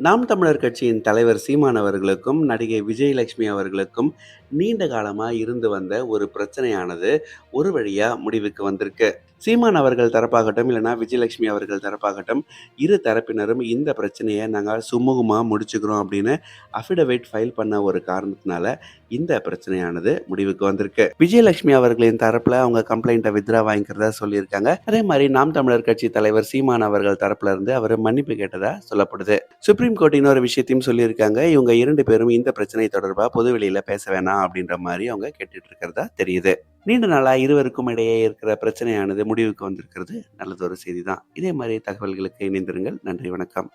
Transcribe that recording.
நாம் தமிழர் கட்சியின் தலைவர் சீமான் அவர்களுக்கும் நடிகை விஜயலட்சுமி அவர்களுக்கும் நீண்ட காலமாக இருந்து வந்த ஒரு பிரச்சனையானது ஒரு வழியாக முடிவுக்கு வந்திருக்கு. சீமான் அவர்கள் தரப்பாகட்டும் இல்லைனா விஜயலட்சுமி அவர்கள் தரப்பாகட்டும் இரு தரப்பினரும் இந்த பிரச்சனையை நாங்கள் சுமூகமாக முடிச்சுக்கிறோம் அப்படின்னு அஃபிடவிட் ஃபைல் பண்ண ஒரு காரணத்தினால இந்த பிரச்சனையானது முடிவுக்கு வந்திருக்கு. விஜயலட்சுமி அவர்களின் தரப்பில் அவங்க கம்ப்ளைண்ட்டை வித்ரா வாங்கிக்கிறதா சொல்லியிருக்காங்க. அதே மாதிரி நாம் தமிழர் கட்சி தலைவர் சீமான் அவர்கள் தரப்புல இருந்து அவர் மன்னிப்பு கேட்டதா சொல்லப்படுது. சுப்ரீம் கோர்ட் இன்னொரு விஷயத்தையும் சொல்லியிருக்காங்க. இவங்க இரண்டு பேரும் இந்த பிரச்சனை தொடர்பாக பொதுவெளியில் பேச வேணாம் அப்படின்ற மாதிரி அவங்க கேட்டுட்டு இருக்கிறதா தெரியுது. நீண்ட நாளாக இருவருக்கும் இடையே இருக்கிற பிரச்சனையானது முடிவுக்கு வந்திருக்கிறது. நல்லதொரு செய்தி தான் இதே மாதிரி தகவல்களுக்கு இணைந்திருங்கள். நன்றி வணக்கம்.